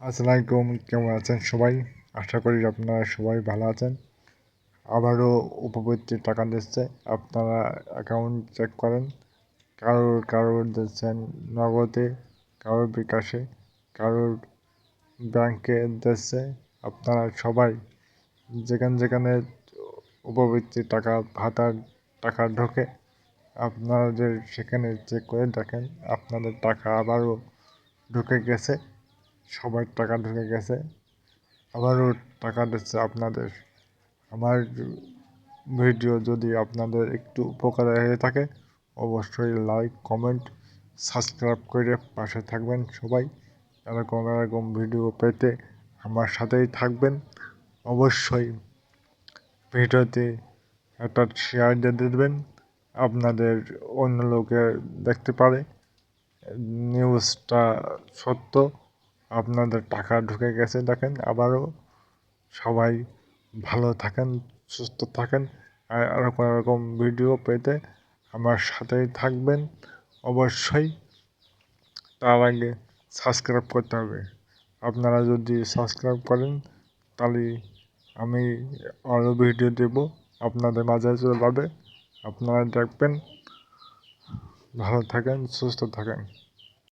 আসসালামাইকুম কেমন আছেন সবাই? আশা করি আপনারা সবাই ভালো আছেন। আবারও উপবৃত্তি টাকা দিচ্ছে। আপনারা অ্যাকাউন্ট চেক করেন। কারোর কারোর দিচ্ছেন নগদে, কারোর বিকাশে, কারোর ব্যাংকে দিচ্ছে। আপনারা সবাই যেখানে যেখানে উপবৃত্তি টাকা, ভাতার টাকা ঢোকে, আপনাদের সেখানে চেক করে দেখেন। আপনাদের টাকা আবারও ঢুকে গেছে। সবার টাকা ঢুকে গেছে, আবারও টাকা দিচ্ছে আপনাদের। আমার ভিডিও যদি আপনাদের একটু উপকার হয়ে থাকে, অবশ্যই লাইক কমেন্ট সাবস্ক্রাইব করে পাশে থাকবেন সবাই। এরকম এরকম ভিডিও পেতে আমার সাথেই থাকবেন। অবশ্যই ভিডিওতে একটা শেয়ার দিয়ে দেবেন, আপনাদের অন্য লোকে দেখতে পারে। নিউজটা সত্য। আপনাদের টাকা ঢুকে গেছে, দেখেন। আবারও সবাই ভালো থাকেন, সুস্থ থাকেন। আর এরকম এরকম ভিডিও পেতে আমার সাথেই থাকবেন। অবশ্যই তার আগে সাবস্ক্রাইব করতে হবে। আপনারা যদি সাবস্ক্রাইব করেন, তাহলে আমি আরও ভিডিও দেব আপনাদের মাঝে চলে যাবে আপনারা দেখবেন, ভালো থাকেন, সুস্থ থাকেন।